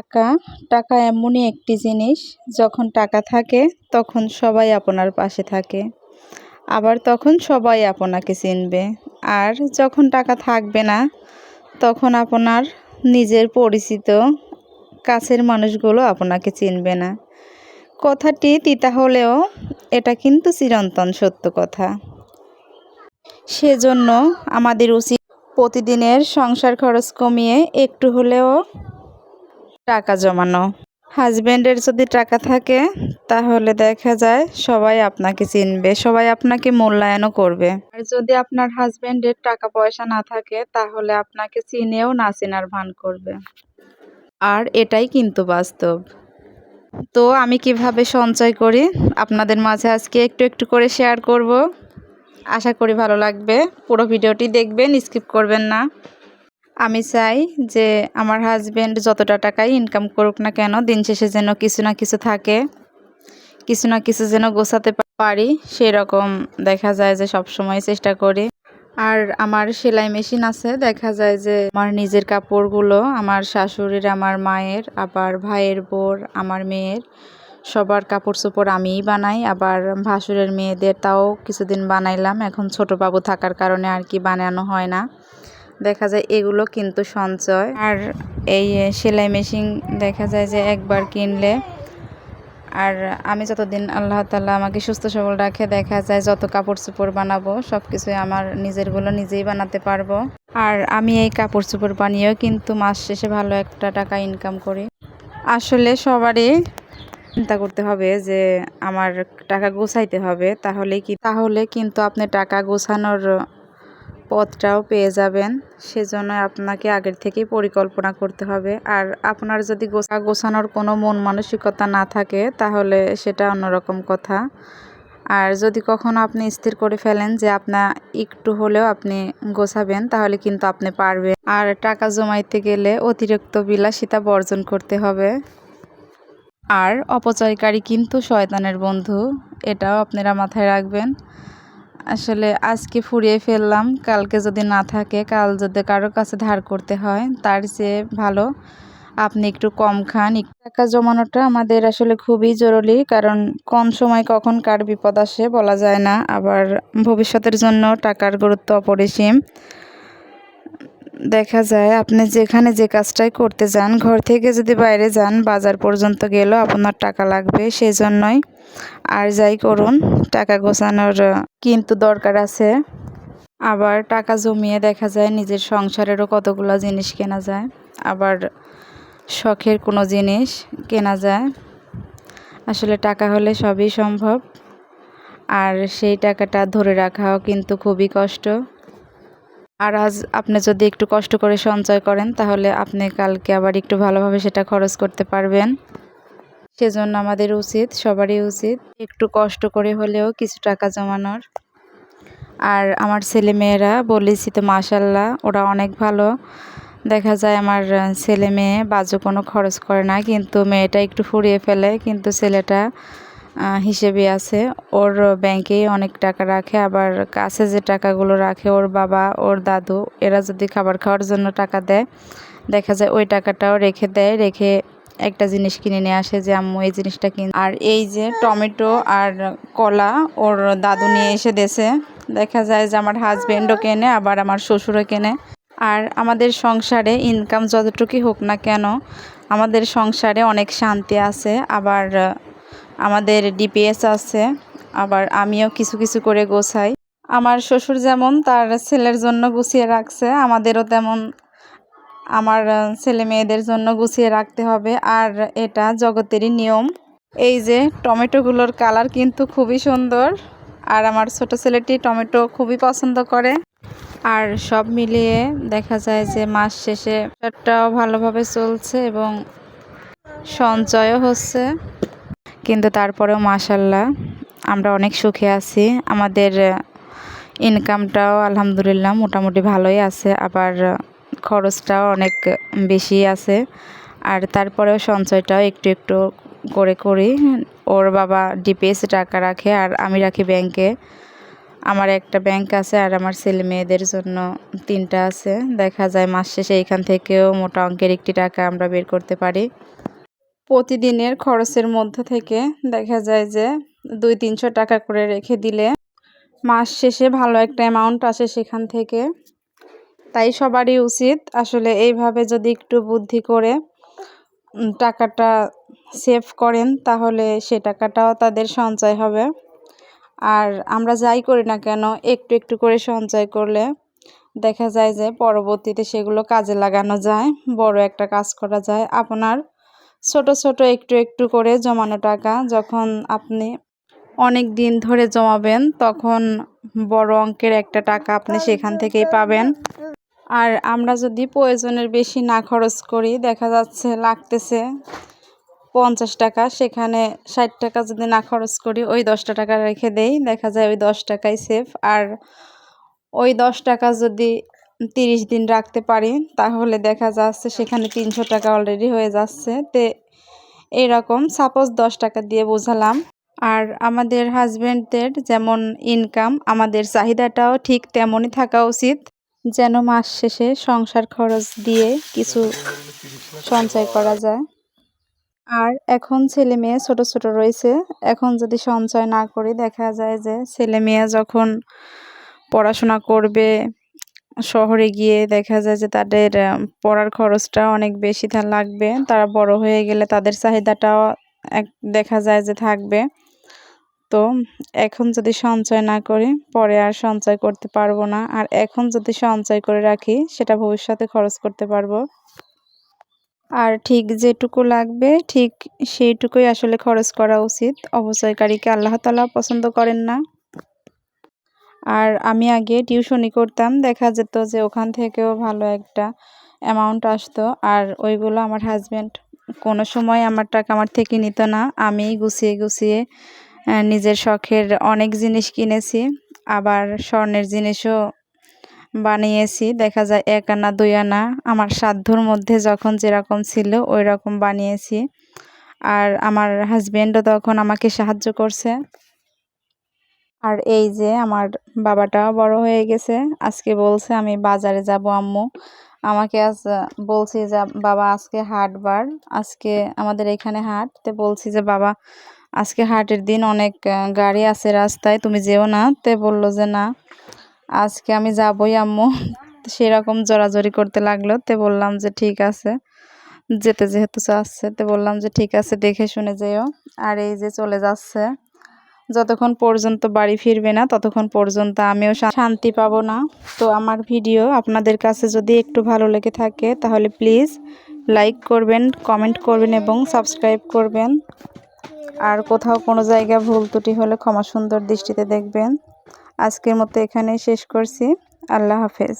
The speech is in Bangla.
টাকা টাকা এমনই একটি জিনিস, যখন টাকা থাকে, তখন সবাই আপনার পাশে থাকে। আবার তখন সবাই আপনাকে চিনবে। আর যখন টাকা থাকবে না, তখন আপনার নিজের পরিচিত কাছের মানুষগুলো আপনাকে চিনবে না। কথাটি তিতা হলেও এটা কিন্তু চিরন্তন সত্য কথা। সেজন্য আমাদের উচিত প্রতিদিনের সংসার খরচ কমিয়ে একটু হলেও টাকা জমানো। হাজব্যান্ডের যদি টাকা থাকে, তাহলে দেখা যায় সবাই আপনাকে চিনবে, সবাই আপনাকে মূল্যায়নও করবে। আর যদি আপনার হাজব্যান্ডের টাকা পয়সা না থাকে, তাহলে আপনাকে চিনেও না চেনার ভান করবে। আর এটাই কিন্তু বাস্তব। তো আমি কীভাবে সঞ্চয় করি? আপনাদের মাঝে আজকে একটু একটু করে শেয়ার করব। আশা করি ভালো লাগবে। পুরো ভিডিওটি দেখবেন স্কিপ করবেন না। আমি চাই যে আমার হাজব্যান্ড যতটা টাকাই ইনকাম করুক না কেন, দিন শেষে যেন কিছু না কিছু থাকে, কিছু না কিছু যেন গোছাতে পারি, সেরকম দেখা যায় যে সব সময় চেষ্টা করি। আর আমার সেলাই মেশিন আছে, দেখা যায় যে আমার নিজের কাপড়গুলো, আমার শাশুড়ির, আমার মায়ের, আবার ভাইয়ের বোর, আমার মেয়ের, সবার কাপড় চোপড় আমিই বানাই, আবার ভাসুরের মেয়েদের তাও কিছুদিন বানাইলাম, এখন ছোট বাবু থাকার কারণে আর কি বানানো হয় না। দেখা যায় এগুলো কিন্তু সঞ্চয়। আর এই সেলাই মেশিন দেখা যায় যে একবার কিনলে, আর আমি যতদিন আল্লাহ তাল্লাহ আমাকে সুস্থ সবল রাখে, দেখা যায় যত কাপড় চোপড় বানাবো সব কিছুই আমার নিজেরগুলো নিজেই বানাতে পারব। আর আমি এই কাপড় চোপড় বানিয়েও কিন্তু মাস শেষে ভালো একটা টাকা ইনকাম করি। আসলে সবারই চিন্তা করতে হবে যে আমার টাকা গোছাইতে হবে, তাহলে কি, তাহলে কিন্তু আপনি টাকা গোছানোর পথটাও পেয়ে যাবেন। সেজন্য আপনাকে আগের থেকেই পরিকল্পনা করতে হবে। আর আপনার যদি গোছা গোছানোর কোনো মন মানসিকতা না থাকে, তাহলে সেটা অন্যরকম কথা। আর যদি কখনো আপনি স্থির করে ফেলেন যে আপনার একটু হলেও আপনি গোছাবেন, তাহলে কিন্তু আপনি পারবেন। আর টাকা জমাইতে গেলে অতিরিক্ত বিলাসিতা বর্জন করতে হবে। আর অপচয়কারী কিন্তু শয়তানের বন্ধু, এটাও আপনারা মাথায় রাখবেন। আসলে আজকে ফুরিয়ে ফেললাম। কালকে যদি না থাকে, কাল যদি কারোর কাছে ধার করতে হয়, তার চেয়ে ভালো। আপনি একটু কম খান। টাকা জমানোটা আমাদের আসলে খুবই জরুরি, কারণ কোন সময় কখন কার বিপদ আসে বলা যায় না। আবার ভবিষ্যতের জন্য টাকার গুরুত্ব অপরিসীম। দেখা যায় আপনি যেখানে যে কাজটাই করতে যান, ঘর থেকে যদি বাইরে যান, বাজার পর্যন্ত গেলেও আপনার টাকা লাগবে সেই জন্যই আর যাই করুন, টাকা গোছানোর কিন্তু দরকার আছে। আবার টাকা জমিয়ে দেখা যায় নিজের সংসারেরও কতগুলো জিনিস কেনা যায়। আবার শখের কোনো জিনিস কেনা যায়। আসলে টাকা হলে সবই সম্ভব। আর সেই টাকাটা ধরে রাখাও কিন্তু খুবই কষ্ট। আর আজ আপনি যদি একটু কষ্ট করে সঞ্চয় করেন, তাহলে আপনি কালকে আবার একটু ভালোভাবে সেটা খরচ করতে পারবেন। সেজন্য আমাদের উচিত, সবারই উচিত একটু কষ্ট করে হলেও কিছু টাকা জমানোর। আর আমার ছেলে মেয়েরা বলেছি তো মাশাল্লাহ, ওরা অনেক ভালো। দেখা যায় আমার ছেলে মেয়ে বাজু কোনো খরচ করে না, কিন্তু মেয়েটা একটু ফুরিয়ে ফেলে, কিন্তু ছেলেটা হিসেবে আছে। ওর ব্যাংকে অনেক টাকা রাখে, আবার কাছে যে টাকাগুলো রাখে ওর বাবা, ওর দাদু, এরা যদি খাবার খাওয়ার জন্য টাকা দেয়, দেখা যায় ওই টাকাটাও রেখে দেয়, রেখে একটা জিনিস কিনে নিয়ে আসে যে, আম্মু, এই জিনিসটা কিন। আর এই যে টমেটো আর কলা ওর দাদু নিয়ে এসে দেশে দেখা যায় যে আমার হাজব্যান্ডও কেনে, আবার আমার শ্বশুরও কেনে। আর আমাদের সংসারে ইনকাম যতটুকুই হোক না কেন, আমাদের সংসারে অনেক শান্তি আছে। আবার আমাদের ডিপিএস আছে, আবার আমিও কিছু কিছু করে গোছাই। আমার শ্বশুর যেমন তার ছেলের জন্য গুছিয়ে রাখছে, আমাদেরও তেমন আমার ছেলে মেয়েদের জন্য গুছিয়ে রাখতে হবে। আর এটা জগতেরই নিয়ম। এই যে টমেটোগুলোর কালার কিন্তু খুবই সুন্দর। আর আমার ছোট ছেলেটি টমেটো খুবই পছন্দ করে। আর সব মিলিয়ে দেখা যায় যে মাস শেষে একটাও ভালোভাবে চলছে এবং সঞ্চয়ও হচ্ছে। কিন্তু তারপরেও মাসাল্লাহ আমরা অনেক সুখে আছি। আমাদের ইনকামটাও আলহামদুলিল্লাহ মোটামুটি ভালোই আছে। আবার খরচটাও অনেক বেশি আছে। আর তারপরেও সঞ্চয়টাও একটু একটু করে করি। ওর বাবা ডিপিএসে টাকা রাখে আর আমি রাখি ব্যাংকে আমার একটা ব্যাংক আছে আর আমার ছেলে মেয়েদের জন্য তিনটা আছে। দেখা যায় মাস শেষে এখান থেকেও মোটা অঙ্কের একটি টাকা আমরা বের করতে পারি। প্রতিদিনের খরচের মধ্যে থেকে দেখা যায় যে দুই তিনশো টাকা করে রেখে দিলে মাস শেষে ভালো একটা অ্যামাউন্ট আসে সেখান থেকে। তাই সবারই উচিত আসলে এইভাবে যদি একটু বুদ্ধি করে টাকাটা সেভ করেন তাহলে সে টাকাটাও তাদের সঞ্চয় হবে। আর আমরা যাই করি না কেন, একটু একটু করে সঞ্চয় করলে দেখা যায় যে পরবর্তীতে সেগুলো কাজে লাগানো যায়, বড় একটা কাজ করা যায়। আপনার ছোট ছোট একটু একটু করে জমানো টাকা যখন আপনি অনেক দিন ধরে জমাবেন, তখন বড় অঙ্কের একটা টাকা আপনি সেখান থেকেই পাবেন। আর আমরা যদি প্রয়োজনের বেশি না খরচ করি, দেখা যাচ্ছে লাগতেছে পঞ্চাশ টাকা, সেখানে ষাট টাকা যদি না খরচ করি, ওই দশটা টাকা রেখে দেই, দেখা যায় ওই দশ টাকাই সেফ আর ওই দশ টাকা যদি তিরিশ দিন রাখতে পারি, তাহলে দেখা যাচ্ছে সেখানে তিনশো টাকা অলরেডি হয়ে যাচ্ছে। তে এইরকম সাপোজ দশ টাকা দিয়ে বোঝালাম। আর আমাদের হাজব্যান্ডদের যেমন ইনকাম আমাদের চাহিদাটাও ঠিক তেমনই থাকা উচিত। যেন মাস শেষে সংসার খরচ দিয়ে কিছু সঞ্চয় করা যায়। আর এখন ছেলে মেয়ে ছোট ছোট রয়েছে। এখন যদি সঞ্চয় না করি দেখা যায় যে ছেলে মেয়ে যখন পড়াশোনা করবে, শহরে গিয়ে দেখা যায় যে তাদের পড়ার খরচটা অনেক বেশি লাগবে। তারা বড় হয়ে গেলে তাদের চাহিদাটাও এক, দেখা যায় যে থাকবে। তো এখন যদি সঞ্চয় না করি, পরে আর সঞ্চয় করতে পারব না। আর এখন যদি সঞ্চয় করে রাখি, সেটা ভবিষ্যতে খরচ করতে পারব। আর ঠিক যেটুকু লাগবে, ঠিক সেইটুকুই আসলে খরচ করা উচিত। অবচয়কারীকে আল্লাহ তালা পছন্দ করেন না। আর আমি আগে টিউশনি করতাম, দেখা যেত যে ওখান থেকেও ভালো একটা অ্যামাউন্ট আসতো। আর ওইগুলো আমার হাজব্যান্ড কোনো সময় আমার টাকা আমার থেকে নিত না। আমি গুছিয়ে গুছিয়ে নিজের শখের অনেক জিনিস কিনেছি, আবার স্বর্ণের জিনিসও বানিয়েছি। দেখা যায় এক আনা, দুই আনা আমার সাধ্যর মধ্যে যখন যেরকম ছিল ওই রকম বানিয়েছি। আর আমার হাজব্যান্ডও তখন আমাকে সাহায্য করছে। আর এই যে আমার বাবাটাও বড় হয়ে গেছে। আজকে বলছে, আমি বাজারে যাব, আম্মু। আমাকে আজ বলছি যে, বাবা, আজকে হাটবার আজকে আমাদের এখানে হাট, তো বলছি যে, বাবা আজকে হাটের দিন অনেক গাড়ি আছে রাস্তায়, তুমি যেও না। তে বলল যে না, আজকে আমি যাবই আম্মু। সেরকম জোরাজোরি করতে লাগল। তে বললাম যে ঠিক আছে। যেতে যেহেতু চাচ্ছে, তে বললাম যে ঠিক আছে, দেখে শুনে যেও। আর এই যে চলে যাচ্ছে, যতক্ষণ পর্যন্ত বাড়ি ফিরবে না, ততক্ষণ পর্যন্ত আমিও শান্তি পাবো না। তো আমার ভিডিও আপনাদের কাছে যদি একটু ভালো লেগে থাকে, তাহলে প্লিজ লাইক করবেন, কমেন্ট করবেন এবং সাবস্ক্রাইব করবেন। আর কোথাও কোনো জায়গা ভুল ত্রুটি হলে ক্ষমা সুন্দর দৃষ্টিতে দেখবেন। আজকের মতো এখানেই শেষ করছি। আল্লাহ হাফেজ।